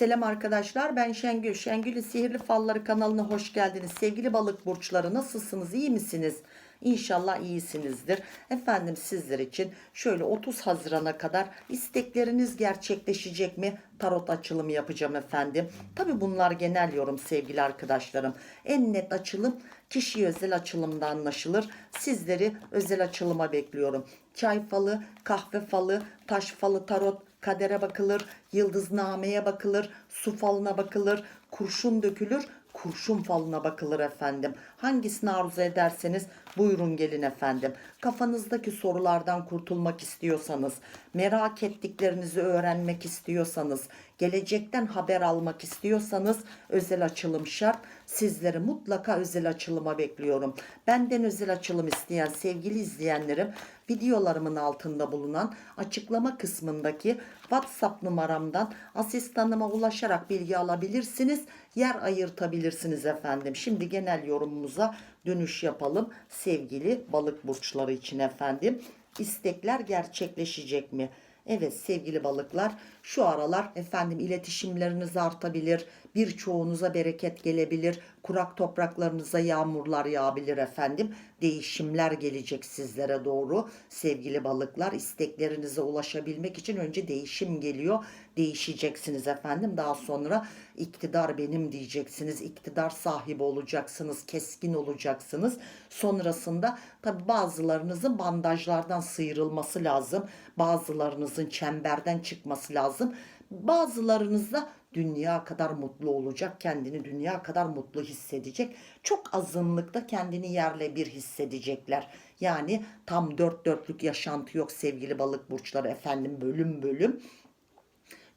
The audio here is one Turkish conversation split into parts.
Selam arkadaşlar ben Şengül. Şengül'ün Sihirli Falları kanalına hoş geldiniz. Sevgili balık burçları nasılsınız iyi misiniz? İnşallah iyisinizdir. Efendim sizler için şöyle 30 Haziran'a kadar istekleriniz gerçekleşecek mi? Tarot açılımı yapacağım efendim. Tabi bunlar genel yorum sevgili arkadaşlarım. En net açılım kişi özel açılımda anlaşılır. Sizleri özel açılıma bekliyorum. Çay falı, kahve falı, taş falı, tarot, kadere bakılır, yıldıznameye bakılır, su falına bakılır, kurşun dökülür, kurşun falına bakılır efendim. Hangisini arzu ederseniz buyurun gelin efendim. Kafanızdaki sorulardan kurtulmak istiyorsanız, merak ettiklerinizi öğrenmek istiyorsanız, gelecekten haber almak istiyorsanız özel açılım şart. Sizleri mutlaka özel açılıma bekliyorum. Benden özel açılım isteyen sevgili izleyenlerim videolarımın altında bulunan açıklama kısmındaki WhatsApp numaramdan asistanıma ulaşarak bilgi alabilirsiniz. Yer ayırtabilirsiniz efendim. Şimdi genel yorumumuza dönüş yapalım. Sevgili balık burçları için efendim. İstekler gerçekleşecek mi? Evet sevgili balıklar şu aralar efendim iletişimleriniz artabilir. Birçoğunuza bereket gelebilir. Kurak topraklarınıza yağmurlar yağabilir efendim. Değişimler gelecek sizlere doğru. Sevgili balıklar isteklerinize ulaşabilmek için önce değişim geliyor. Değişeceksiniz efendim. Daha sonra iktidar benim diyeceksiniz. İktidar sahibi olacaksınız. Keskin olacaksınız. Sonrasında tabi bazılarınızın bandajlardan sıyrılması lazım. Bazılarınızın çemberden çıkması lazım. Bazılarınız da dünya kadar mutlu olacak, kendini dünya kadar mutlu hissedecek. Çok azınlıkta kendini yerle bir hissedecekler. Yani tam dört dörtlük yaşantı yok sevgili balık burçları efendim bölüm bölüm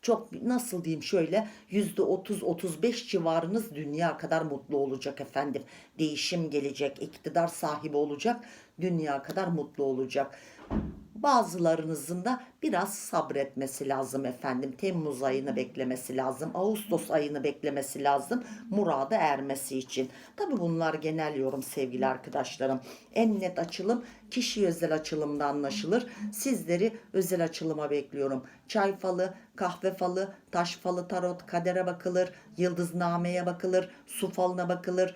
çok nasıl diyeyim şöyle yüzde 30-35 civarınız dünya kadar mutlu olacak efendim. Değişim gelecek, iktidar sahibi olacak, dünya kadar mutlu olacak. Bazılarınızın da biraz sabretmesi lazım efendim. Temmuz ayını beklemesi lazım. Ağustos ayını beklemesi lazım. Murada ermesi için. Tabi bunlar genel yorum sevgili arkadaşlarım. En net açılım kişi özel açılımda anlaşılır. Sizleri özel açılıma bekliyorum. Çay falı, kahve falı, taş falı, tarot, kadere bakılır, yıldıznameye bakılır, su falına bakılır,